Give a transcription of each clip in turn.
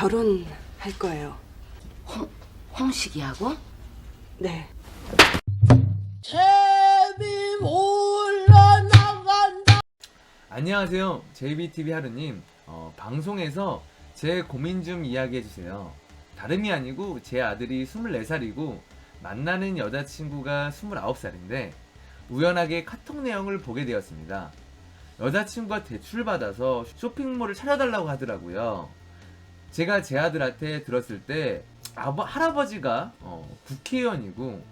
결혼할 거예요. 홍식이하고? 네. 안녕하세요. JBTV 하루님. 어, 방송에서 제 고민 좀 이야기해 주세요. 다름이 아니고 제 아들이 24살이고 만나는 여자친구가 29살인데 우연하게 카톡 내용을 보게 되었습니다. 여자친구가 대출 받아서 쇼핑몰을 차려달라고 하더라고요. 제가 제 아들한테 들었을 때 아버, 할아버지가 어, 국회의원이고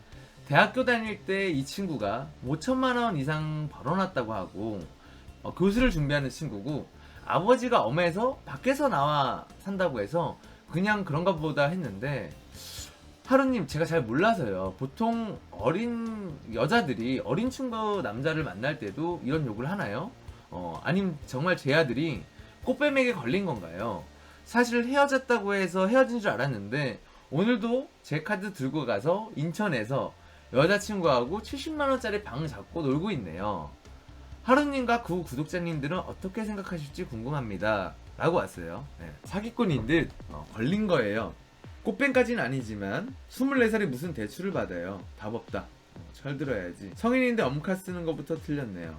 대학교 다닐 때 이 친구가 5천만 원 이상 벌어놨다고 하고 어, 교수를 준비하는 친구고 아버지가 엄해서 밖에서 나와 산다고 해서 그냥 그런가 보다 했는데 하루님 제가 잘 몰라서요. 보통 어린 여자들이 어린 친구 남자를 만날 때도 이런 욕을 하나요? 어, 아님 정말 제 아들이 꽃뱀에게 걸린 건가요? 사실 헤어졌다고 해서 헤어진 줄 알았는데 오늘도 제 카드 들고 가서 인천에서 여자친구하고 70만원짜리 방 잡고 놀고 있네요. 하루님과 구 구독자님들은 어떻게 생각하실지 궁금합니다. 라고 왔어요. 네, 사기꾼인 듯 어, 걸린 거예요. 꽃뱀까지는 아니지만 24살이 무슨 대출을 받아요. 답 없다. 어, 철들어야지. 성인인데 엄카 쓰는 것부터 틀렸네요.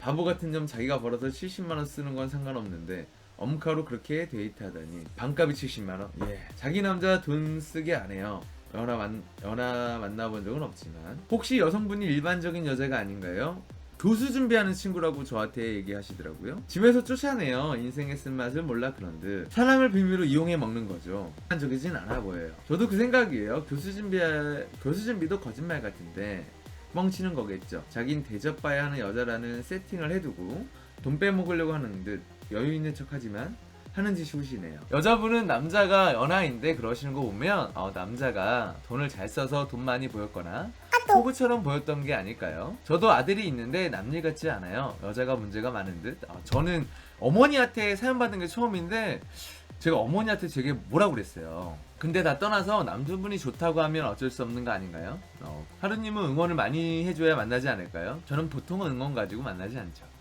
바보 같은 점 자기가 벌어서 70만원 쓰는 건 상관없는데 엄카로 그렇게 데이트하다니. 반값이 70만원? 예. 자기 남자 돈 쓰게 안 해요. 연하, 만, 연하 만나본 적은 없지만. 혹시 여성분이 일반적인 여자가 아닌가요? 교수 준비하는 친구라고 저한테 얘기하시더라고요. 집에서 쫓아내요. 인생의 쓴맛을 몰라 그런 듯. 사랑을 비밀로 이용해 먹는 거죠. 일반적이진 않아 보여요. 저도 그 생각이에요. 교수 준비 교수 준비도 거짓말 같은데 뻥치는 거겠죠. 자긴 대접봐야 하는 여자라는 세팅을 해두고 돈 빼먹으려고 하는 듯 여유 있는 척하지만 하는 짓이 후시네요. 여자분은 남자가 연하인데 그러시는 거 보면 어, 남자가 돈을 잘 써서 돈 많이 보였거나 호구처럼 보였던 게 아닐까요? 저도 아들이 있는데 남일 같지 않아요. 여자가 문제가 많은 듯. 어, 저는 어머니한테 사연 받은 게 처음인데 제가 어머니한테 되게 뭐라고 그랬어요. 근데 다 떠나서 남자분이 좋다고 하면 어쩔 수 없는 거 아닌가요? 어, 하루님은 응원을 많이 해줘야 만나지 않을까요? 저는 보통은 응원 가지고 만나지 않죠.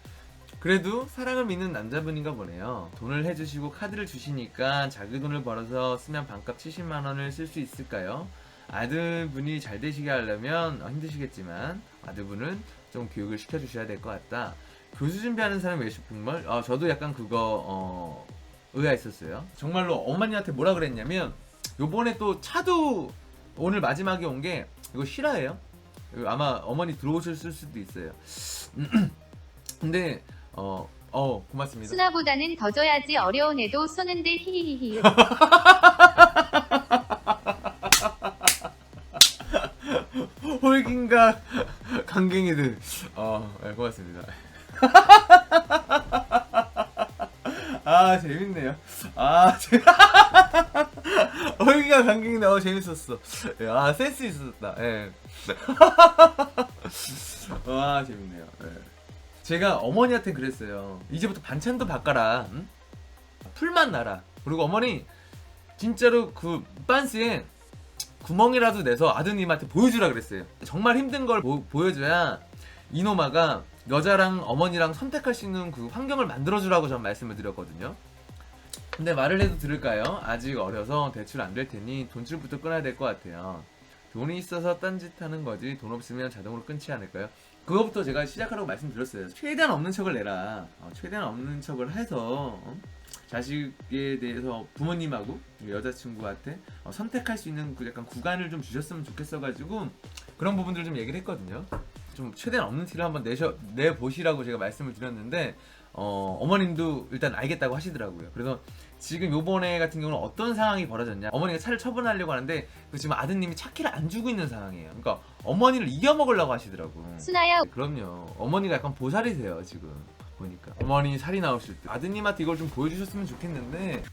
그래도 사랑을 믿는 남자분인가 보네요. 돈을 해주시고 카드를 주시니까 자기 돈을 벌어서 쓰면 반값 70만 원을 쓸 수 있을까요? 아들분이 잘 되시게 하려면 어, 힘드시겠지만 아들분은 좀 교육을 시켜주셔야 될 것 같다. 교수 준비하는 사람 외식품을 어, 저도 약간 그거 어, 의아했었어요. 정말로 어머니한테 뭐라 그랬냐면 요번에 또 차도 오늘 마지막에 온 게 이거 실화예요. 아마 어머니 들어오셨을 수도 있어요. 근데 어, 어 고맙습니다. 수나보다는 더 줘야지 어려운 애도 쏘는데 히히히히 홀긴가 강갱이들. 어, 네, 고맙습니다. 아 재밌네요. 아 재. 홀기가 강갱이네. 어 재밌었어. 예, 아 센스 있었다. 예. 와 재밌네요. 예. 제가 어머니한테 그랬어요. 이제부터 반찬도 바꿔라. 응? 풀만 나라. 그리고 어머니 진짜로 그 빤스에 구멍이라도 내서 아드님한테 보여주라 그랬어요. 정말 힘든 걸 보, 보여줘야 이노마가 여자랑 어머니랑 선택할 수 있는 그 환경을 만들어주라고 전 말씀을 드렸거든요. 근데 말을 해도 들을까요? 아직 어려서 대출 안 될 테니 돈줄부터 끊어야 될 것 같아요. 돈이 있어서 딴짓 하는 거지 돈 없으면 자동으로 끊지 않을까요? 그거부터 제가 시작하라고 말씀드렸어요. 최대한 없는 척을 내라. 어, 최대한 없는 척을 해서 어? 자식에 대해서 부모님하고 여자친구한테 어, 선택할 수 있는 그 약간 구간을 좀 주셨으면 좋겠어가지고 그런 부분들을 좀 얘기를 했거든요. 좀 최대한 없는 티를 한번 내셔 내 보시라고 제가 말씀을 드렸는데 어, 어머님도 일단 알겠다고 하시더라고요. 그래서 지금 요번에 같은 경우는 어떤 상황이 벌어졌냐? 어머니가 차를 처분하려고 하는데 그 지금 아드님이 차 키를 안 주고 있는 상황이에요. 그러니까 어머니를 이겨먹으려고 하시더라고. 수나야 그럼요. 어머니가 약간 보살이세요 지금 보니까. 어머니 살이 나오실 때 아드님한테 이걸 좀 보여주셨으면 좋겠는데